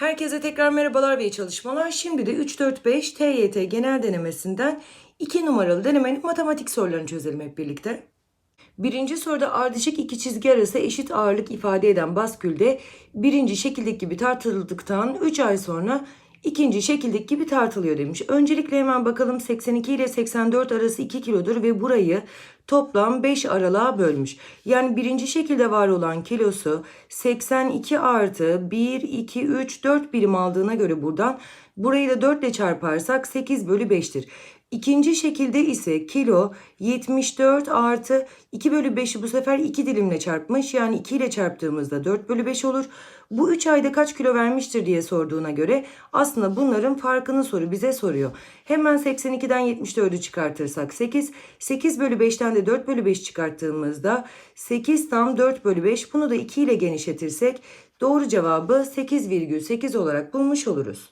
Herkese tekrar merhabalar ve iyi çalışmalar. Şimdi de 3-4-5 TYT genel denemesinden 2 numaralı denemenin matematik sorularını çözelim hep birlikte. Birinci soruda ardışık iki çizgi arası eşit ağırlık ifade eden baskülde birinci şekildeki gibi tartıldıktan 3 ay sonra ikinci şekildeki gibi tartılıyor demiş. Öncelikle hemen bakalım 82 ile 84 arası 2 kilodur ve burayı toplam 5 aralığa bölmüş. Yani birinci şekilde var olan kilosu 82 artı 1, 2, 3, 4 birim aldığına göre buradan burayı da 4 ile çarparsak 8 bölü 5'tir. İkinci şekilde ise kilo 74 artı 2 bölü 5'i bu sefer 2 dilimle çarpmış. Yani 2 ile çarptığımızda 4 bölü 5 olur. Bu 3 ayda kaç kilo vermiştir diye sorduğuna göre aslında bunların farkını soru bize soruyor. Hemen 82'den 74'ü çıkartırsak 8. 8 bölü 5'ten de 4 bölü 5 çıkarttığımızda 8 tam 4 bölü 5. Bunu da 2 ile genişletirsek doğru cevabı 8,8 olarak bulmuş oluruz.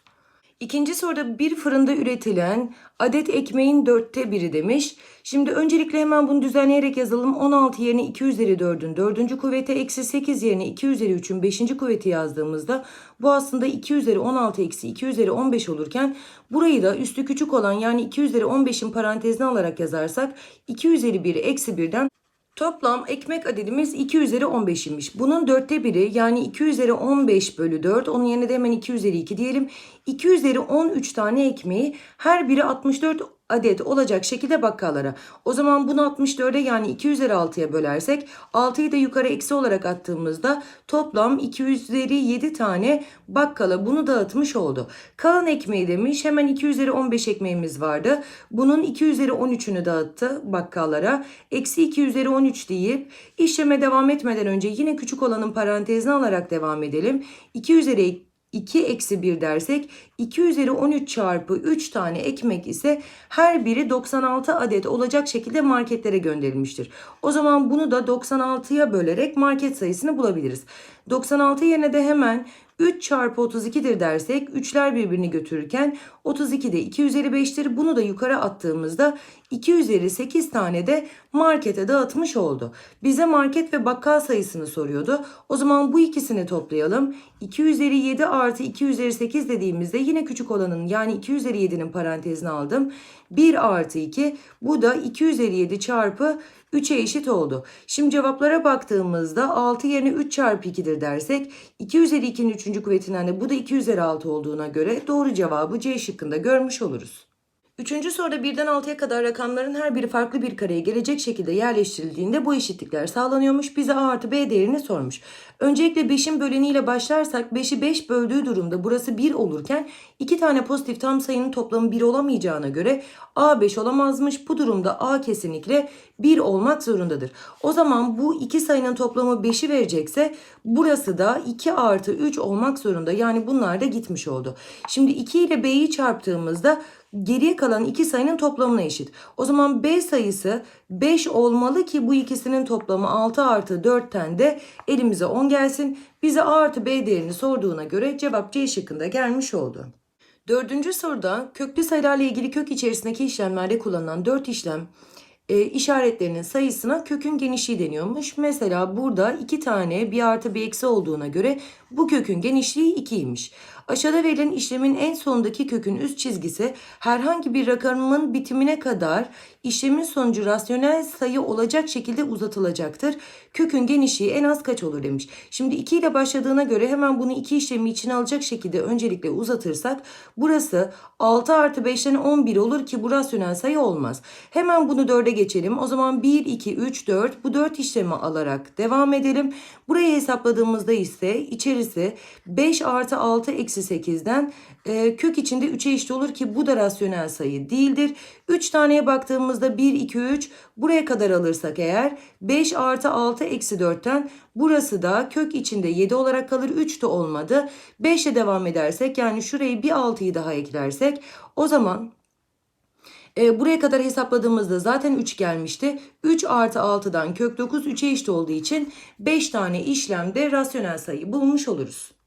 İkinci soruda bir fırında üretilen adet ekmeğin dörtte biri demiş. Şimdi öncelikle hemen bunu düzenleyerek yazalım. 16 yerine 2 üzeri 4'ün 4. kuvveti eksi 8 yerine 2 üzeri 3'ün 5. kuvveti yazdığımızda bu aslında 2 üzeri 16 eksi 2 üzeri 15 olurken burayı da üstü küçük olan yani 2 üzeri 15'in parantezine alarak yazarsak 2 üzeri 1 eksi 1'den Toplam ekmek adedimiz 2 üzeri 15 imiş. Bunun dörtte biri yani 2 üzeri 15 bölü 4. Onun yerine de hemen 2 üzeri 2 diyelim. 2 üzeri 13 tane ekmeği her biri 64 adet olacak şekilde bakkallara. O zaman bunu 64'e yani 2 üzeri 6'ya bölersek 6'yı da yukarı eksi olarak attığımızda toplam 2 üzeri 7 tane bakkala bunu dağıtmış oldu. Kalan ekmeği demiş hemen 2 üzeri 15 ekmeğimiz vardı. Bunun 2 üzeri 13'ünü dağıttı bakkallara. Eksi 2 üzeri 13 deyip işleme devam etmeden önce yine küçük olanın parantezine alarak devam edelim. 2 üzeri 2 eksi 1 dersek 2 üzeri 13 çarpı 3 tane ekmek ise her biri 96 adet olacak şekilde marketlere gönderilmiştir. O zaman bunu da 96'ya bölerek market sayısını bulabiliriz. 96 yerine de hemen 3 çarpı 32'dir dersek 3'ler birbirini götürürken 32 de 2 üzeri 5'tir. Bunu da yukarı attığımızda 2 üzeri 8 tane de markete dağıtmış oldu. Bize market ve bakkal sayısını soruyordu. O zaman bu ikisini toplayalım. 2 üzeri 7 artı 2 üzeri 8 dediğimizde yine küçük olanın yani 2 üzeri 7'nin parantezine aldım. 1 artı 2 bu da 2 üzeri 7 çarpı 3'e eşit oldu. Şimdi cevaplara baktığımızda 6 yerine 3 çarpı 2'dir dersek 2 üzeri 2'nin 3. kuvvetinden de bu da 2 üzeri 6 olduğuna göre doğru cevabı C şıkkında görmüş oluruz. Üçüncü soruda birden 6'ya kadar rakamların her biri farklı bir kareye gelecek şekilde yerleştirildiğinde bu eşitlikler sağlanıyormuş. Bize A artı B değerini sormuş. Öncelikle 5'in böleniyle başlarsak 5'i 5 böldüğü durumda burası 1 olurken 2 tane pozitif tam sayının toplamı 1 olamayacağına göre A 5 olamazmış. Bu durumda A kesinlikle 1 olmak zorundadır. O zaman bu iki sayının toplamı 5'i verecekse burası da 2 artı 3 olmak zorunda. Yani bunlar da gitmiş oldu. Şimdi 2 ile B'yi çarptığımızda geriye kalan iki sayının toplamına eşit. O zaman B sayısı 5 olmalı ki bu ikisinin toplamı 6 artı 4'ten de elimize 10 gelsin. Bize A artı B değerini sorduğuna göre cevap C şıkkında gelmiş oldu. Dördüncü soruda köklü sayılarla ilgili kök içerisindeki işlemlerde kullanılan 4 işlem e, işaretlerinin sayısına kökün genişliği deniyormuş. Mesela burada iki tane bir artı bir eksi olduğuna göre bu kökün genişliği 2'ymiş. Aşağıda verilen işlemin en sondaki kökün üst çizgisi herhangi bir rakamın bitimine kadar işlemin sonucu rasyonel sayı olacak şekilde uzatılacaktır. Kökün genişliği en az kaç olur demiş. Şimdi 2 ile başladığına göre hemen bunu iki işlemi içine alacak şekilde öncelikle uzatırsak burası 6 artı 5'ten 11 olur ki bu rasyonel sayı olmaz. Hemen bunu 4'e geçelim. O zaman 1, 2, 3, 4 bu 4 işlemi alarak devam edelim. Burayı hesapladığımızda ise içerisi 5 artı 6 eksi 8'den e, kök içinde 3'e eşit olur ki bu da rasyonel sayı değildir. 3 taneye baktığımızda 1, 2, 3 buraya kadar alırsak eğer 5 artı 6 eksi 4'ten burası da kök içinde 7 olarak kalır. 3 de olmadı. 5 ile devam edersek yani şurayı bir 6'yı daha eklersek o zaman e, buraya kadar hesapladığımızda zaten 3 gelmişti. 3 artı 6'dan kök 9 3'e eşit olduğu için 5 tane işlemde rasyonel sayı bulmuş oluruz.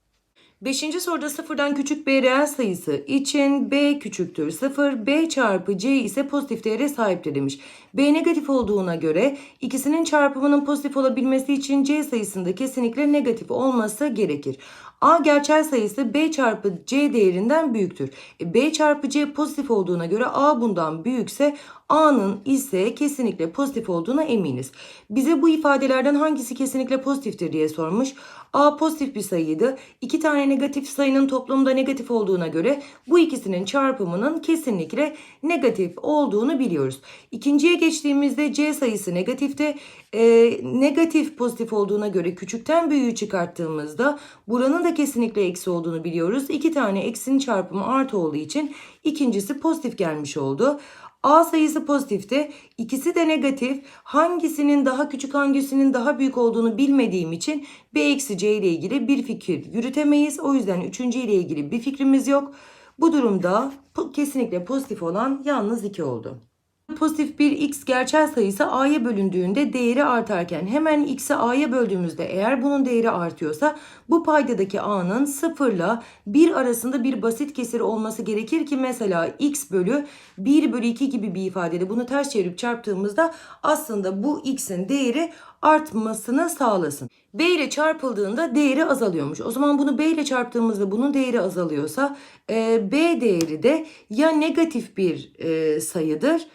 Beşinci soruda sıfırdan küçük b reel sayısı için b küçüktür 0, b çarpı c ise pozitif değere sahiptir demiş. b negatif olduğuna göre ikisinin çarpımının pozitif olabilmesi için c sayısında kesinlikle negatif olması gerekir. A gerçel sayısı B çarpı C değerinden büyüktür. E, B çarpı C pozitif olduğuna göre A bundan büyükse A'nın ise kesinlikle pozitif olduğuna eminiz. Bize bu ifadelerden hangisi kesinlikle pozitiftir diye sormuş. A pozitif bir sayıydı. İki tane negatif sayının toplamında negatif olduğuna göre bu ikisinin çarpımının kesinlikle negatif olduğunu biliyoruz. İkinciye geçtiğimizde C sayısı negatifte. E, negatif pozitif olduğuna göre küçükten büyüğü çıkarttığımızda buranın da kesinlikle eksi olduğunu biliyoruz. İki tane eksinin çarpımı artı olduğu için ikincisi pozitif gelmiş oldu. A sayısı pozitifti. İkisi de negatif. Hangisinin daha küçük hangisinin daha büyük olduğunu bilmediğim için B eksi C ile ilgili bir fikir yürütemeyiz. O yüzden üçüncü ile ilgili bir fikrimiz yok. Bu durumda kesinlikle pozitif olan yalnız 2 oldu. Pozitif bir x gerçel sayısı a'ya bölündüğünde değeri artarken hemen x'i a'ya böldüğümüzde eğer bunun değeri artıyorsa bu paydadaki a'nın 0 ile 1 arasında bir basit kesir olması gerekir ki mesela x bölü 1 bölü 2 gibi bir ifadede bunu ters çevirip çarptığımızda aslında bu x'in değeri artmasını sağlasın. B ile çarpıldığında değeri azalıyormuş. O zaman bunu B ile çarptığımızda bunun değeri azalıyorsa e, B değeri de ya negatif bir e, sayıdır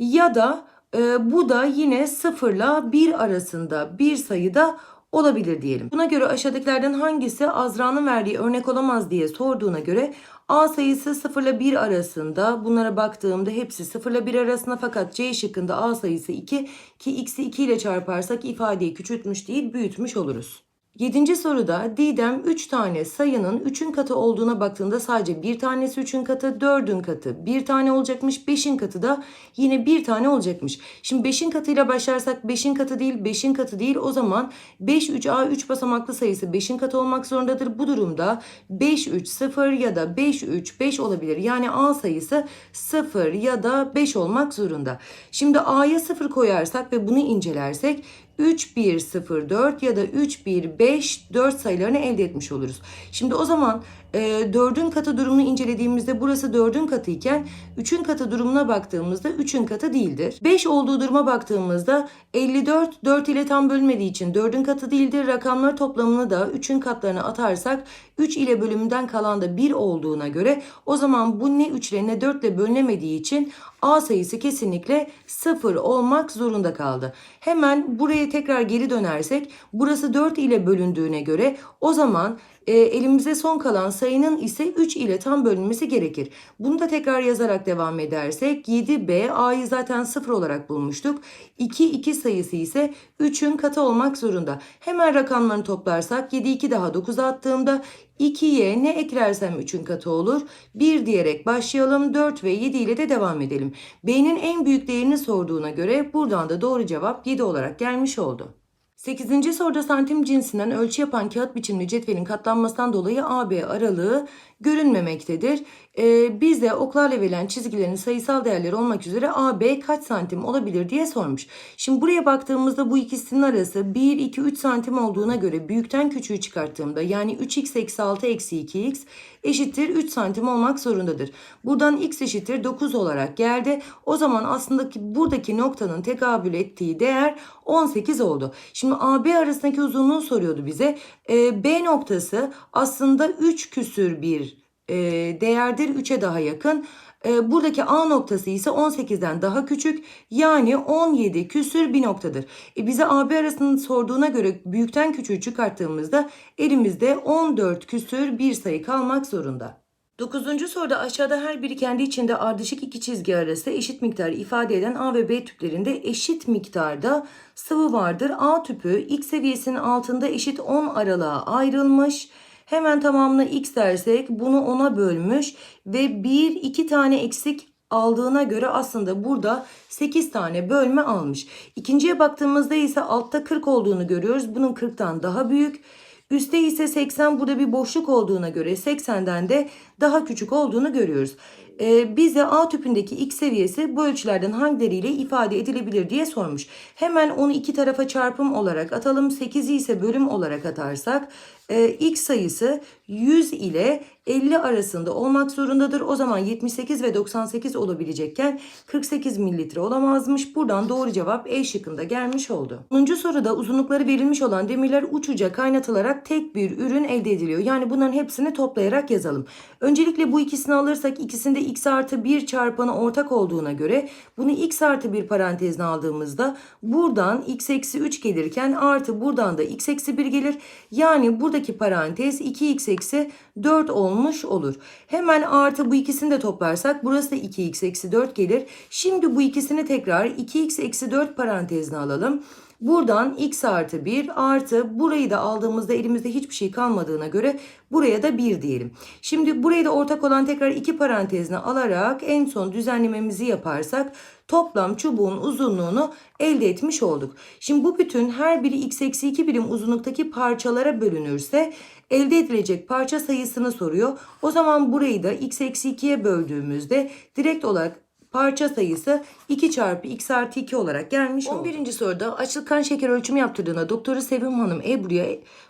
ya da e, bu da yine 0 ile 1 arasında bir sayıda olabilir diyelim. Buna göre aşağıdakilerden hangisi Azra'nın verdiği örnek olamaz diye sorduğuna göre A sayısı 0 ile 1 arasında bunlara baktığımda hepsi 0 ile 1 arasında fakat C şıkkında A sayısı 2 ki x'i 2 ile çarparsak ifadeyi küçültmüş değil büyütmüş oluruz. Yedinci soruda Didem 3 tane sayının 3'ün katı olduğuna baktığında sadece bir tanesi 3'ün katı, 4'ün katı bir tane olacakmış, 5'in katı da yine bir tane olacakmış. Şimdi 5'in katıyla başlarsak 5'in katı değil, 5'in katı değil o zaman 5 3A 3 basamaklı sayısı 5'in katı olmak zorundadır. Bu durumda 5 3 0 ya da 5 3 5 olabilir. Yani A sayısı 0 ya da 5 olmak zorunda. Şimdi A'ya 0 koyarsak ve bunu incelersek 3, 1, 0, 4 ya da 3, 1, 5, 4 sayılarını elde etmiş oluruz. Şimdi o zaman e, 4'ün katı durumunu incelediğimizde burası 4'ün katı iken 3'ün katı durumuna baktığımızda 3'ün katı değildir. 5 olduğu duruma baktığımızda 54 4 ile tam bölmediği için 4'ün katı değildir. Rakamlar toplamını da 3'ün katlarına atarsak 3 ile bölümünden kalan da 1 olduğuna göre o zaman bu ne 3 ile ne 4 ile bölünemediği için A sayısı kesinlikle 0 olmak zorunda kaldı. Hemen buraya tekrar geri dönersek burası 4 ile bölündüğüne göre o zaman e, elimize son kalan sayının ise 3 ile tam bölünmesi gerekir. Bunu da tekrar yazarak devam edersek 7b a'yı zaten 0 olarak bulmuştuk. 2 2 sayısı ise 3'ün katı olmak zorunda. Hemen rakamlarını toplarsak 7 2 daha 9 attığımda 2'ye ne eklersem 3'ün katı olur. 1 diyerek başlayalım. 4 ve 7 ile de devam edelim. B'nin en büyük değerini sorduğuna göre buradan da doğru cevap 7 olarak gelmiş oldu. 8. soruda santim cinsinden ölçü yapan kağıt biçimli cetvelin katlanmasından dolayı AB aralığı görünmemektedir. Ee, bize oklarla verilen çizgilerin sayısal değerleri olmak üzere AB kaç santim olabilir diye sormuş. Şimdi buraya baktığımızda bu ikisinin arası 1, 2, 3 santim olduğuna göre büyükten küçüğü çıkarttığımda yani 3x eksi 6 eksi 2x eşittir 3 santim olmak zorundadır. Buradan x eşittir 9 olarak geldi. O zaman aslında ki buradaki noktanın tekabül ettiği değer 18 oldu. Şimdi AB arasındaki uzunluğu soruyordu bize. Ee, B noktası aslında 3 küsür bir e, değerdir 3'e daha yakın. E, buradaki A noktası ise 18'den daha küçük yani 17 küsür bir noktadır. E, bize AB arasını sorduğuna göre büyükten küçüğü çıkarttığımızda elimizde 14 küsür bir sayı kalmak zorunda. Dokuzuncu soruda aşağıda her biri kendi içinde ardışık iki çizgi arası eşit miktar ifade eden A ve B tüplerinde eşit miktarda sıvı vardır. A tüpü X seviyesinin altında eşit 10 aralığa ayrılmış. Hemen tamamına x dersek bunu 10'a bölmüş ve 1 2 tane eksik aldığına göre aslında burada 8 tane bölme almış. İkinciye baktığımızda ise altta 40 olduğunu görüyoruz. Bunun 40'tan daha büyük. Üste ise 80 burada bir boşluk olduğuna göre 80'den de daha küçük olduğunu görüyoruz. Ee, bize A tüpündeki X seviyesi bu ölçülerden hangileriyle ifade edilebilir diye sormuş. Hemen onu iki tarafa çarpım olarak atalım. 8'i ise bölüm olarak atarsak e, x sayısı 100 ile 50 arasında olmak zorundadır. O zaman 78 ve 98 olabilecekken 48 mililitre olamazmış. Buradan doğru cevap E şıkkında gelmiş oldu. 10. soruda uzunlukları verilmiş olan demirler uçuca kaynatılarak tek bir ürün elde ediliyor. Yani bunların hepsini toplayarak yazalım. Öncelikle bu ikisini alırsak ikisinde x artı 1 çarpanı ortak olduğuna göre bunu x artı 1 parantezine aldığımızda buradan x eksi 3 gelirken artı buradan da x eksi 1 gelir. Yani buradaki parantez 2x eksi 4 olmuş olur. Hemen artı bu ikisini de toplarsak burası da 2x eksi 4 gelir. Şimdi bu ikisini tekrar 2x eksi 4 parantezine alalım. Buradan x artı 1 artı burayı da aldığımızda elimizde hiçbir şey kalmadığına göre buraya da 1 diyelim. Şimdi burayı da ortak olan tekrar iki parantezine alarak en son düzenlememizi yaparsak toplam çubuğun uzunluğunu elde etmiş olduk. Şimdi bu bütün her biri x eksi 2 birim uzunluktaki parçalara bölünürse elde edilecek parça sayısını soruyor. O zaman burayı da x eksi 2'ye böldüğümüzde direkt olarak parça sayısı 2 çarpı x artı 2 olarak gelmiş 11. soruda açlık kan şeker ölçümü yaptırdığında doktoru Sevim Hanım Ebru'ya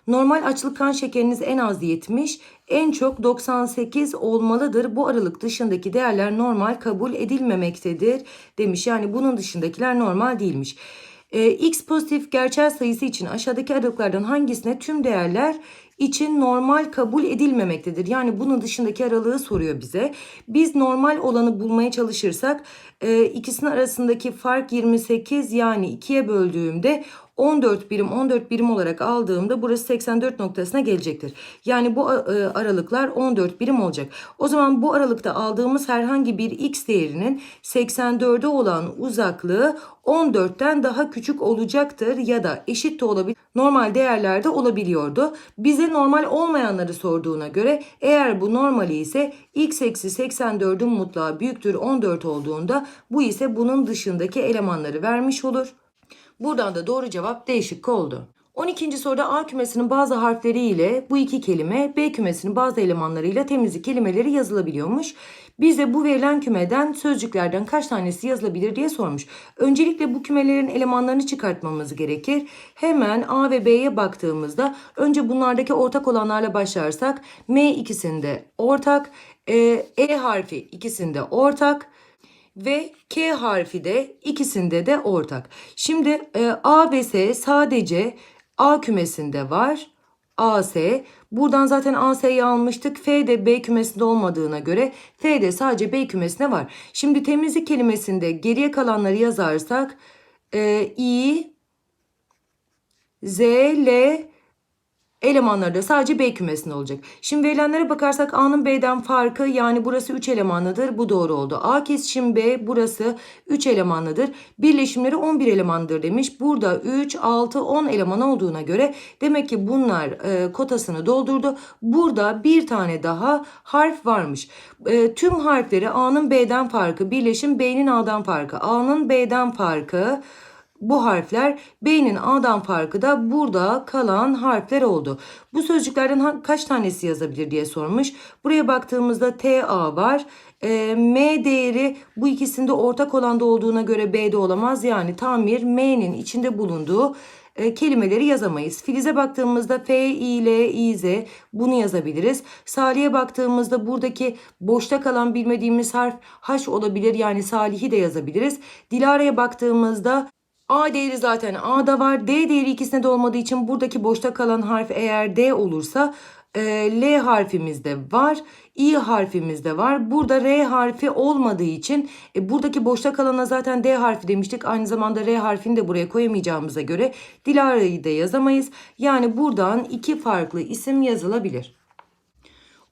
normal açlık kan şekeriniz en az 70 en çok 98 olmalıdır. Bu aralık dışındaki değerler normal kabul edilmemektedir demiş. Yani bunun dışındakiler normal değilmiş. Ee, x pozitif gerçel sayısı için aşağıdaki aralıklardan hangisine tüm değerler için normal kabul edilmemektedir. Yani bunun dışındaki aralığı soruyor bize. Biz normal olanı bulmaya çalışırsak e, ikisinin arasındaki fark 28 yani 2'ye böldüğümde 14 birim 14 birim olarak aldığımda burası 84 noktasına gelecektir. Yani bu e, aralıklar 14 birim olacak. O zaman bu aralıkta aldığımız herhangi bir x değerinin 84'e olan uzaklığı 14'ten daha küçük olacaktır ya da eşit de olabilir. Normal değerlerde olabiliyordu. Bize normal olmayanları sorduğuna göre eğer bu normali ise x eksi 84'ün mutlağı büyüktür 14 olduğunda bu ise bunun dışındaki elemanları vermiş olur. Buradan da doğru cevap D şıkkı oldu. 12. soruda A kümesinin bazı harfleri ile bu iki kelime, B kümesinin bazı elemanlarıyla temizlik kelimeleri yazılabiliyormuş. Bize bu verilen kümeden sözcüklerden kaç tanesi yazılabilir diye sormuş. Öncelikle bu kümelerin elemanlarını çıkartmamız gerekir. Hemen A ve B'ye baktığımızda önce bunlardaki ortak olanlarla başlarsak M ikisinde ortak, e, E harfi ikisinde ortak, ve K harfi de ikisinde de ortak. Şimdi e, A ve S sadece A kümesinde var. A, S. Buradan zaten A, S'yi almıştık. F de B kümesinde olmadığına göre F de sadece B kümesinde var. Şimdi temizlik kelimesinde geriye kalanları yazarsak e, I, Z, L, elemanları da sadece B kümesinde olacak. Şimdi verilenlere bakarsak A'nın B'den farkı yani burası 3 elemanlıdır. Bu doğru oldu. A kesişim B burası 3 elemanlıdır. Birleşimleri 11 elemandır demiş. Burada 3, 6, 10 eleman olduğuna göre demek ki bunlar e, kotasını doldurdu. Burada bir tane daha harf varmış. E, tüm harfleri A'nın B'den farkı, birleşim B'nin A'dan farkı, A'nın B'den farkı, bu harfler B'nin A'dan farkı da burada kalan harfler oldu. Bu sözcüklerden kaç tanesi yazabilir diye sormuş. Buraya baktığımızda TA var. E, M değeri bu ikisinde ortak olanda olduğuna göre B'de olamaz. Yani tamir M'nin içinde bulunduğu e, kelimeleri yazamayız. Filiz'e baktığımızda F, I, L, I, Z bunu yazabiliriz. Salih'e baktığımızda buradaki boşta kalan bilmediğimiz harf H olabilir. Yani Salih'i de yazabiliriz. Dilara'ya baktığımızda A değeri zaten A'da var. D değeri ikisinde de olmadığı için buradaki boşta kalan harf eğer D olursa e, L harfimiz de var. I harfimiz de var. Burada R harfi olmadığı için e, buradaki boşta kalana zaten D harfi demiştik. Aynı zamanda R harfini de buraya koyamayacağımıza göre Dilara'yı da yazamayız. Yani buradan iki farklı isim yazılabilir.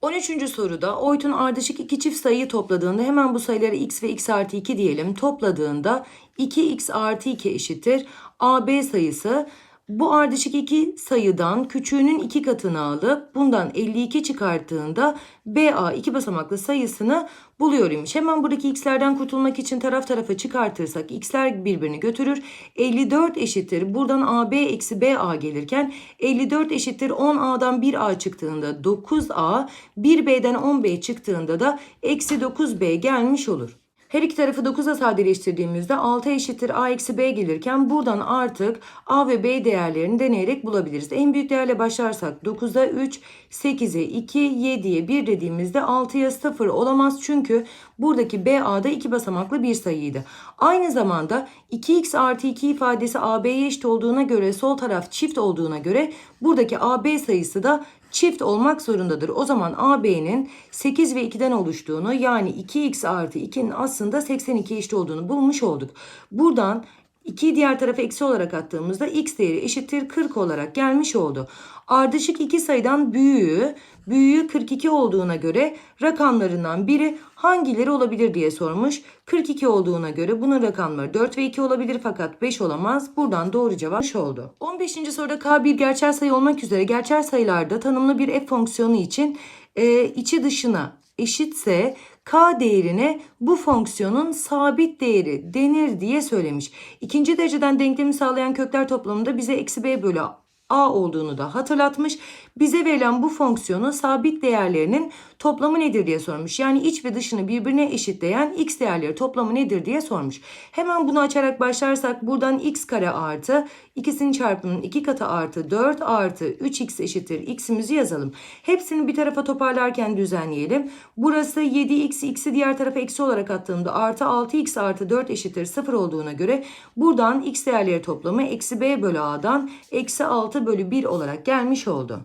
13. soruda Oytun ardışık iki çift sayıyı topladığında hemen bu sayıları x ve x artı 2 diyelim. Topladığında 2x artı 2 eşittir. AB sayısı bu ardışık iki sayıdan küçüğünün iki katını alıp bundan 52 çıkarttığında BA iki basamaklı sayısını buluyor imiş. Hemen buradaki x'lerden kurtulmak için taraf tarafa çıkartırsak x'ler birbirini götürür. 54 eşittir. Buradan AB eksi BA gelirken 54 eşittir 10A'dan 1A çıktığında 9A 1B'den 10B çıktığında da eksi 9B gelmiş olur. Her iki tarafı 9'a sadeleştirdiğimizde 6 eşittir a eksi b gelirken buradan artık a ve b değerlerini deneyerek bulabiliriz. En büyük değerle başlarsak 9'a 3, 8'e 2, 7'ye 1 dediğimizde 6'ya 0 olamaz. Çünkü buradaki b a'da iki basamaklı bir sayıydı. Aynı zamanda 2x artı 2 ifadesi ab'ye eşit olduğuna göre sol taraf çift olduğuna göre buradaki ab sayısı da çift olmak zorundadır. O zaman AB'nin 8 ve 2'den oluştuğunu yani 2x artı 2'nin aslında 82 eşit olduğunu bulmuş olduk. Buradan 2'yi diğer tarafa eksi olarak attığımızda x değeri eşittir 40 olarak gelmiş oldu. Ardışık iki sayıdan büyüğü, büyüğü 42 olduğuna göre rakamlarından biri hangileri olabilir diye sormuş. 42 olduğuna göre bunun rakamları 4 ve 2 olabilir fakat 5 olamaz. Buradan doğru cevap şu oldu. 15. soruda k bir gerçel sayı olmak üzere gerçel sayılarda tanımlı bir f fonksiyonu için e, içi dışına eşitse k değerine bu fonksiyonun sabit değeri denir diye söylemiş. İkinci dereceden denklemi sağlayan kökler toplamında bize eksi b bölü a olduğunu da hatırlatmış. Bize verilen bu fonksiyonun sabit değerlerinin toplamı nedir diye sormuş. Yani iç ve dışını birbirine eşitleyen x değerleri toplamı nedir diye sormuş. Hemen bunu açarak başlarsak buradan x kare artı ikisinin çarpımının iki katı artı 4 artı 3x eşittir x'imizi yazalım. Hepsini bir tarafa toparlarken düzenleyelim. Burası 7x x'i diğer tarafa eksi olarak attığımda artı 6x artı 4 eşittir 0 olduğuna göre buradan x değerleri toplamı eksi b bölü a'dan eksi 6 bölü 1 olarak gelmiş oldu.